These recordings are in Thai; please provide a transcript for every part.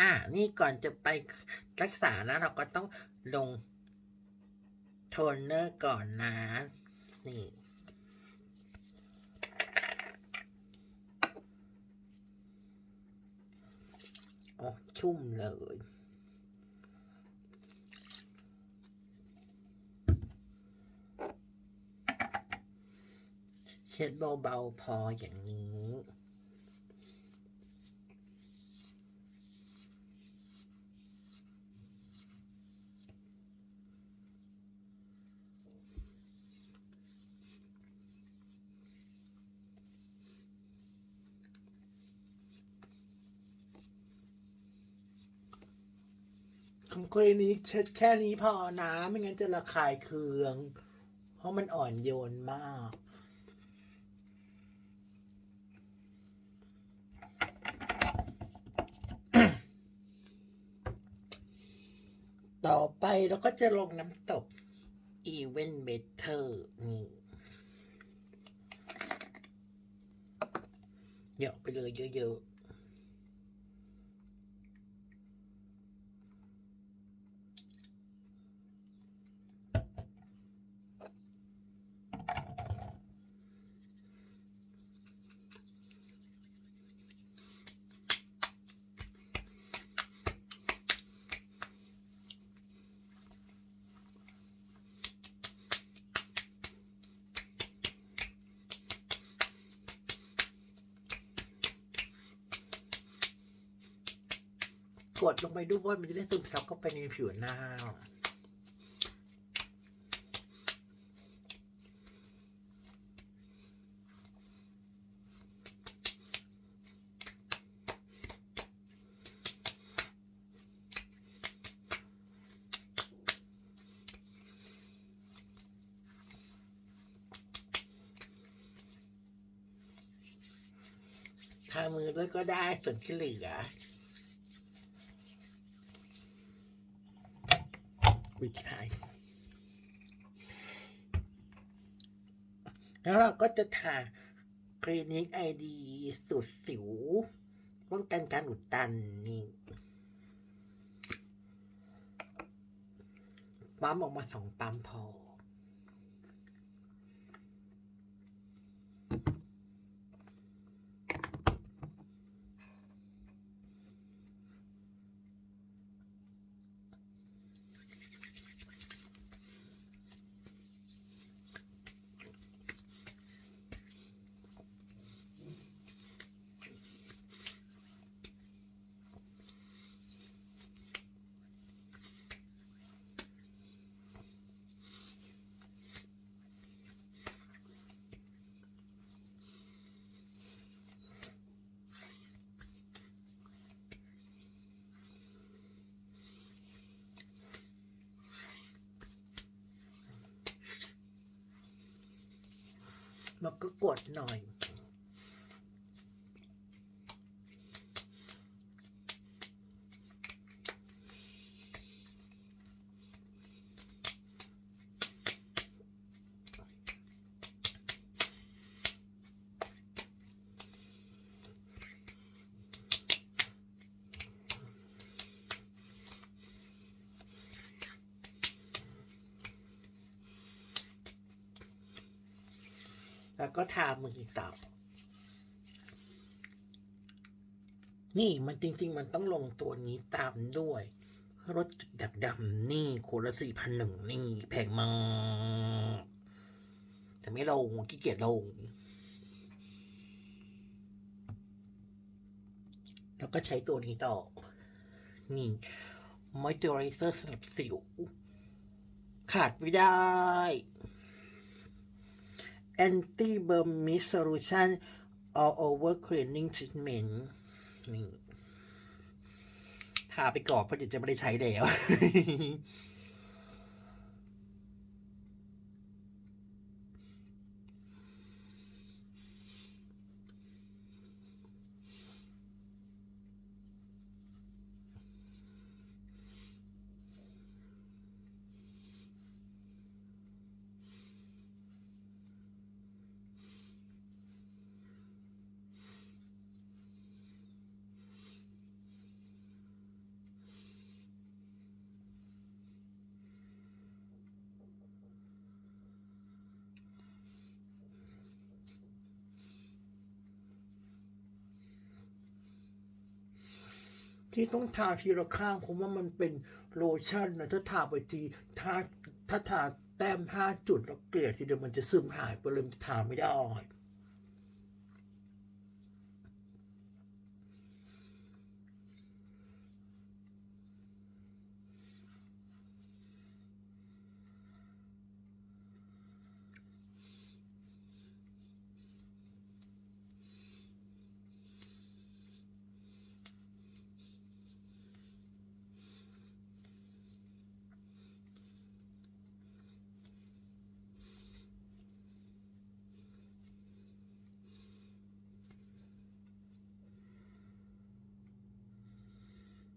อะนี่ก่อนจะไปรักษานะเราก็ต้องลงโทนเนอร์ก่อนนะ นี่โอ้ชุ่มเลยเช็ดเบาๆพออย่างนี้ ของกรณีเช็ดแค่นี้พอนะไม่งั้นจะระคายเคือง เพราะมันอ่อนโยนมากต่อไปเราก็จะลงน้ำตก Even Better นี่เยอะไปเลยเยอะๆ ดลงไปด้วยมันจะได้ซึมซับเข้าไปในผิวหน้าทามือด้วยก็ได้ส่วนที่เหลือ ไม่ใช่ แล้วเราก็จะทาคลินิกไอดีสูตรสิว ป้องกันการอุดตันนี่ปั๊มออกมาสองปั๊มพอ แล้วก็กดหน่อย แล้วก็ทามือต่อนี่มันจริง ๆ มันต้องลงตัวนี้ตามด้วยรถดักดำนี่โคนละสี่พันหนึ่งนี่แพงมากแต่ไม่ลงขี้เกียจลง แล้วก็ใช้ตัวนี้ต่อ นี่ moisturizer สำหรับสิว ขาดไม่ได้ anti burn mist solution all over cleaning treatment นี่ทาไปก่อนเพราะเดี๋ยวจะไม่ได้ใช้แล้ว ที่ต้องทาทีละข้างเพราะว่ามันเป็นโลชั่นนะถ้าทาไปทีทาถ้าทาแต้มห้าจุดแล้วเกลี่ยทีเดียวมันจะซึมหายไปเลยมันจะทาไม่ได้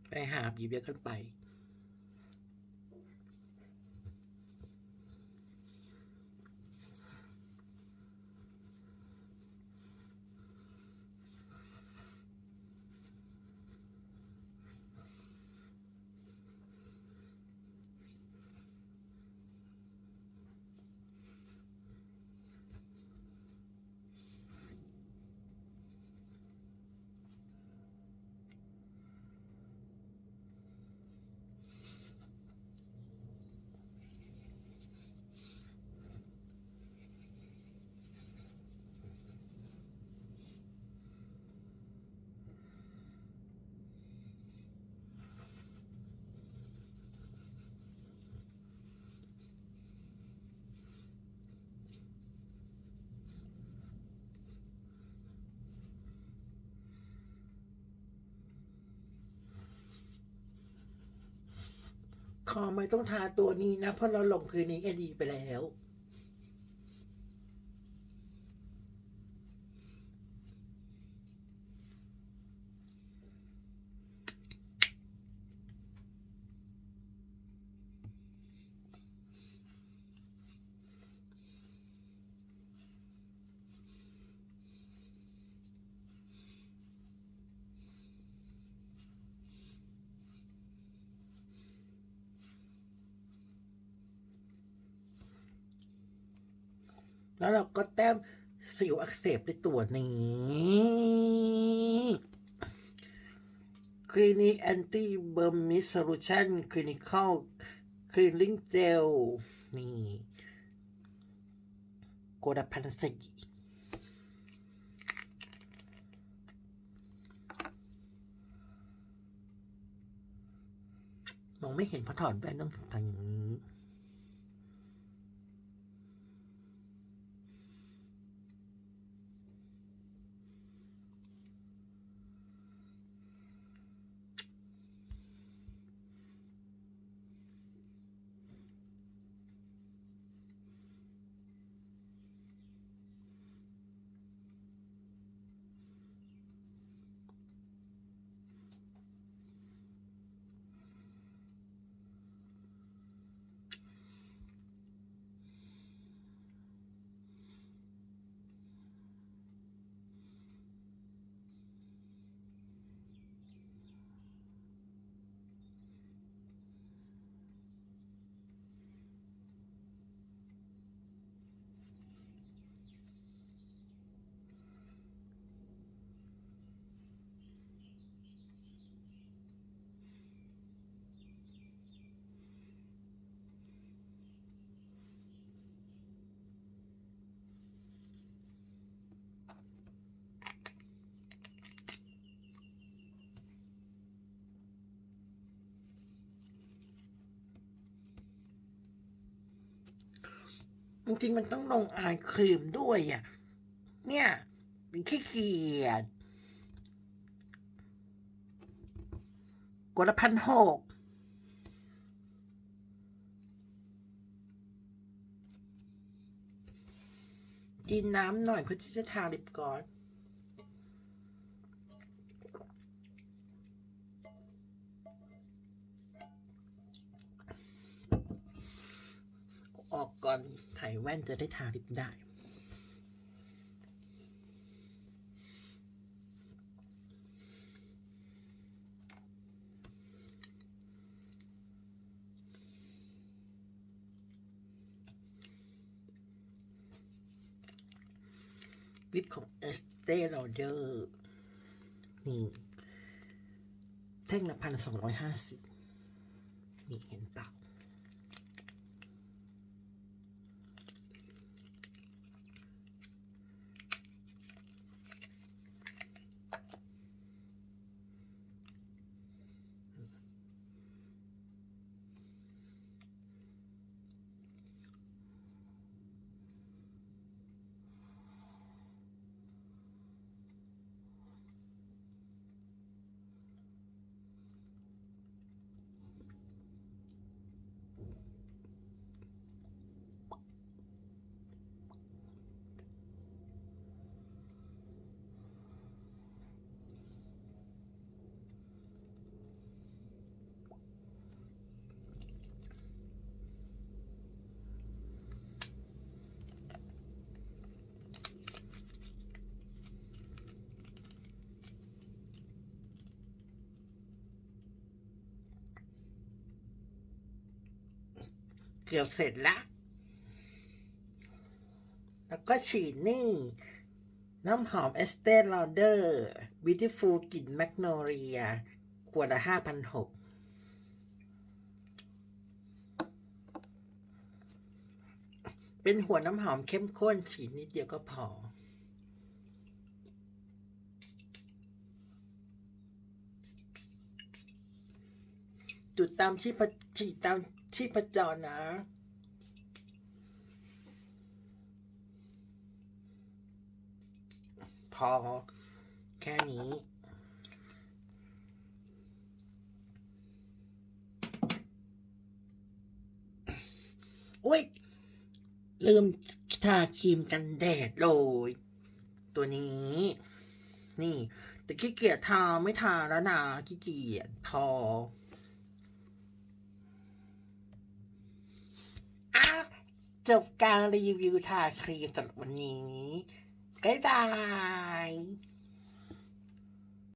ไปหาบหยิบเยอะกันไป คอไม่ต้องทาตัวนี้นะ เพราะเราลงคืนนี้ก็ดีไปแล้ว แล้วเราก็แต้มสิวอักเสบในตัวนี้คลินิกแอนตี้เบอร์มิสโซลูชันคลินิคอลคลีนลิ่งเจลนี่โกดาพันสีมองไม่เห็นเพราะถอดแว่นต้องทำอย่างนี้ จริงๆมันต้องลงอายครีมด้วยอะ เนี่ยขี้เกียจกดละพันหกกินน้ำหน่อยเพื่อที่จะทาลิปก่อนออกก่อน ถ่แว่นจะได้ทาลิปได้วิปของ e s t e Lauder นี่แท่งละพันสองร้อยห้าสิบนี่เห็นเปล่า เกือบเสร็จละ แล้วก็ฉีดนี่ น้ำหอมเอสเต e ลอเดอร์ Beautiful กลิ่นแมกโนเลียขวดละห้าพันหกเป็นหัวน้ำหอมเข้มข้นฉีดนิดเดียวก็พอ จุดตามชีพฉีดตาม ชีพจรนะ พอแค่นี้ อุ้ยลืมทาครีมกันแดดเลย ตัวนี้ นี่ แต่ขี้เกียจทาไม่ทาแล้วนะขี้เกียจพอ อะ จบการรีวิวทาครีมสำหรับวันนี้บ๊ายบาย